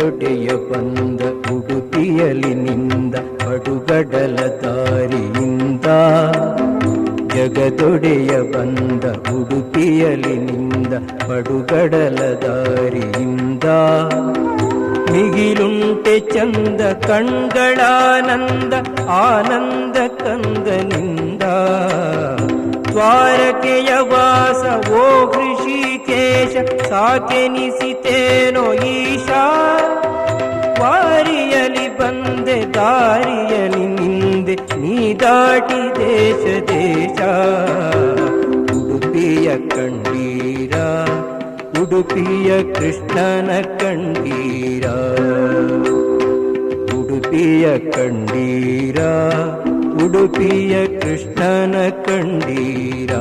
ಜಗದೊಡೆಯ ಬಂದ ಉಡುಪಿಯಲಿ ನಿಂದ ಪಡುಗಡಲ ದಾರಿಯಿಂದ ಜಗದೊಡೆಯ ಬಂದ ಉಡುಪಿಯಲಿ ನಿಂದ ಪಡುಗಡಲ ದಾರಿಯಿಂದ ಮಿಗಿಲುಂಟೆ ಚಂದ ಕಣ್ಗಳಾನಂದ, ಆನಂದ ಕಂದನಿಂದ. ದ್ವಾರಕೆಯ ವಾಸ, ಓ ಹೃಷಿಕೇಶ ಸಾಕೆನಿಸಿತೇನೋ ಈಶಾ ವಾರಿಯಲಿ ಬಂದೆ ದಾರಿಯಲಿ ನಿಂದೆ ನೀ ದಾಟಿ ದೇಶ ದೇಶ ಉಡುಪಿಯ ಕಂಡೀರ ಉಡುಪಿಯ ಕೃಷ್ಣನ ಕಂಡೀರ ಉಡುಪಿಯ ಕಂಡೀರ ಉಡುಪಿಯ ಕೃಷ್ಣನ ಕಂಡೀರ